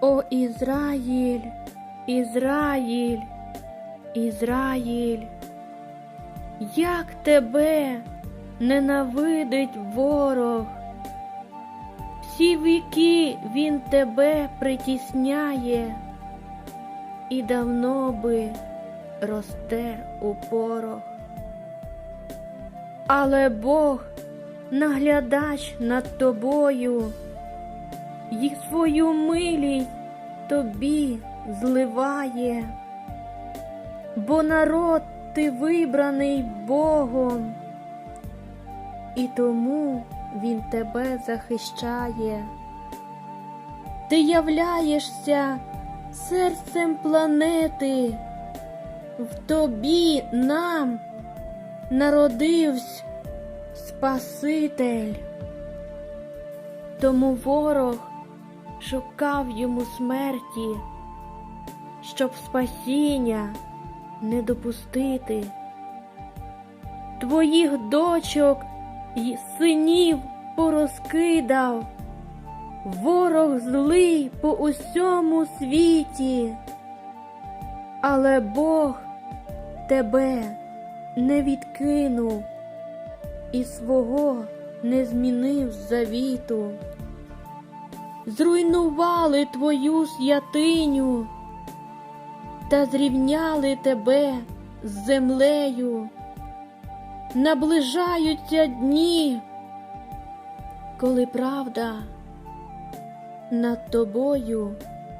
О Ізраїль, Ізраїль, Ізраїль, як тебе ненавидить ворог, всі віки він тебе притісняє, і давно би розтер у порох. Але Бог, наглядач над тобою, і свою милість тобі зливає, бо народ ти вибраний Богом, і тому Він тебе захищає. Ти являєшся серцем планети, в тобі нам народився Спаситель. Тому ворог шукав йому смерті, щоб спасіння не допустити. Твоїх дочок й синів порозкидав, ворог злий по усьому світі, але Бог тебе не відкинув і свого не змінив завіту. Зруйнували твою святиню та зрівняли тебе з землею. Наближаються дні, коли правда над тобою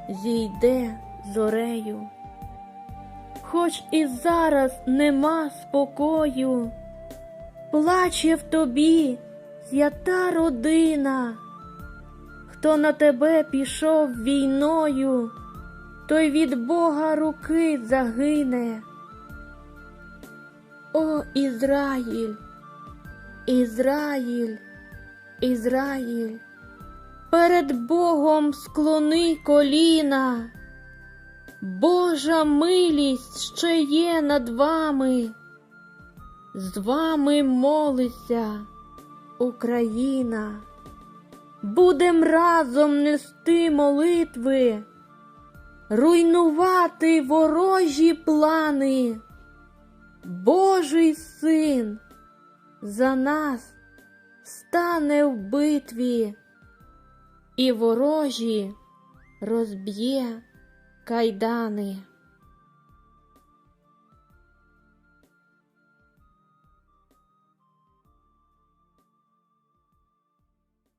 зійде зорею. Хоч і зараз нема спокою, плаче в тобі свята родина, хто на тебе пішов війною, той від Бога руки загине. О Ізраїль, Ізраїль, Ізраїль, перед Богом склони коліна. Божа милість ще є над вами. З вами молиться Україна. Будем разом нести молитви, руйнувати ворожі плани. Божий син за нас стане в битві, і ворожі розб'є кайдани.